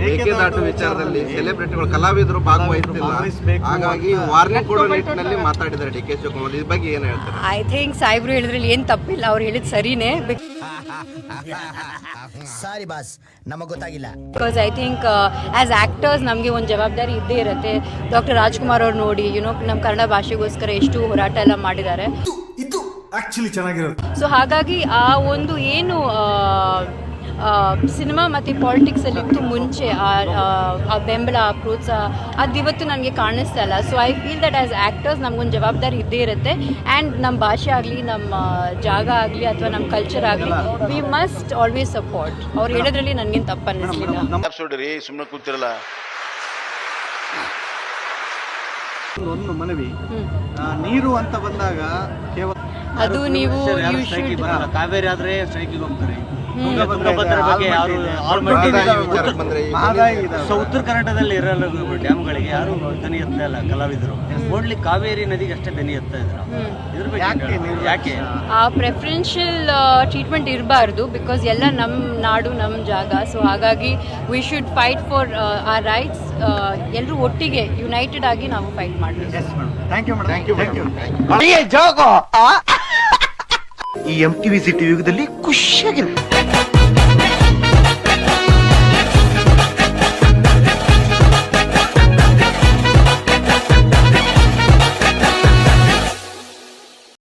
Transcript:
ಮೇಕೆದಾಟು ವಿಚಾರದಲ್ಲಿ ಸೆಲೆಬ್ರಿಟಿಗಳು ಕಲಾವಿದರು ಭಾಗವಹಿಸುತ್ತಿಲ್ಲ ಹಾಗಾಗಿ ವಾರ್ನಿಂಗ್ ಕೊಡೋ ನಿಟ್ಟಿನಲ್ಲಿ ಮಾತಾಡಿದ್ದಾರೆ ಡಿ ಕೆ ಶಿವಕುಮಾರ್. ಇದ್ರ ಬಗ್ಗೆ ಏನು ಹೇಳ್ತಾರೆ? ಐ ಥಿಂಕ್ ಸಾಹೇಬ್ರು ಹೇಳಿದ್ರಲ್ಲಿ ಏನು ತಪ್ಪಿಲ್ಲ ಅವ್ರು ಹೇಳಿದ್ ಸರಿನೇ. ಸಾರಿ ಬಾಸ್ ನಮಗೆ ಗೊತ್ತಾಗಿಲ್ಲ. Because I think as actors ನಮಗೆ ಒಂದು ಜವಾಬ್ದಾರಿ ಇದ್ದೇ ಇರುತ್ತೆ. ಡಾಕ್ಟರ್ ರಾಜ್ಕುಮಾರ್ ಅವ್ರು ನೋಡಿ ಯುನೋ ನಮ್ಮ ಕನ್ನಡ ಭಾಷೆಗೋಸ್ಕರ ಎಷ್ಟು ಹೋರಾಟ ಎಲ್ಲ ಮಾಡಿದ್ದಾರೆ. ಇದು ಆಕ್ಚುಲಿ ಚೆನ್ನಾಗಿರೋದು ಸೊ ಹಾಗಾಗಿ ಆ ಒಂದು ಏನು ಸಿನಿಮಾ ಮತ್ತು ಪಾಲಿಟಿಕ್ಸಲ್ಲಿ ಇತ್ತು ಮುಂಚೆ ಆ ಬೆಂಬಲ ಆ ಪ್ರೋತ್ಸಾಹ ಅದು ಇವತ್ತು ನನಗೆ ಕಾಣಿಸ್ತಾ ಇಲ್ಲ. So I feel that as actors ನಮಗೊಂದು ಜವಾಬ್ದಾರಿ ಇದ್ದೇ ಇರುತ್ತೆ. ಆ್ಯಂಡ್ ನಮ್ಮ ಭಾಷೆ ಆಗಲಿ ನಮ್ಮ ಜಾಗ ಆಗಲಿ ಅಥವಾ ನಮ್ಮ ಕಲ್ಚರ್ ಆಗಲಿ ವಿ ಮಸ್ಟ್ ಆಲ್ವೇಸ್ ಸಪೋರ್ಟ್ ಅವ್ರು ಹೇಳೋದ್ರಲ್ಲಿ ನನಗೇನು ತಪ್ಪು ಅನ್ನಿಸ್ಲಿಲ್ಲ ಸುಮ್ಮನೆ ಕೂತಿರಲ್ಲ. ಒಂದು ಮನವಿ. ನೀರು ಅಂತ ಬಂದಾಗ ಕೇವಲ ಅದು ನೀವು. ಕಾವೇರಿ ಆದ್ರೆ ಸ್ಟ್ರೈಕಿಗೆ ಹೋಗ್ತಾರೆ. ತುಂಗಭದ್ರ ಬಗ್ಗೆ ಯಾರು ಸೊ ಉತ್ತರ ಕರ್ನಾಟಕದಲ್ಲಿ ಇರಲ್ಲ ಡ್ಯಾಮ್ಗಳಿಗೆ ಯಾರು ದನಿ ಎತ್ತಾ ಇಲ್ಲ ಕಲಾವಿದರು. ಓನ್ಲಿ ಕಾವೇರಿ ನದಿಗೆ ಅಷ್ಟೇ ದನಿ ಎತ್ತಾ ಇದ್ರು? ಇದ್ರ ಬಗ್ಗೆ ಯಾಕೆ ಯಾಕೆ? ಆ ಪ್ರೆಫರೆನ್ಷಿಯಲ್ ಟ್ರೀಟ್ಮೆಂಟ್ ಇರಬಾರ್ದು ಬಿಕಾಸ್ ಎಲ್ಲ ನಮ್ಮ ನಾಡು ನಮ್ಮ ಜಾಗ. ಸೊ ಹಾಗಾಗಿ ವಿ ಶುಡ್ ಫೈಟ್ ಫಾರ್ ಆ ರೈಟ್ಸ್ ಎಲ್ಲರೂ ಒಟ್ಟಿಗೆ ಯುನೈಟೆಡ್ ಆಗಿ ನಾವು ಫೈಟ್ ಮಾಡಬೇಕು. Thank you thank you madam ಈ ಎಂ ಟಿವಿ ಸಿಟಿ ಯುಗದಲ್ಲಿ ಖುಷಿಯಾಗಿರುತ್ತೆ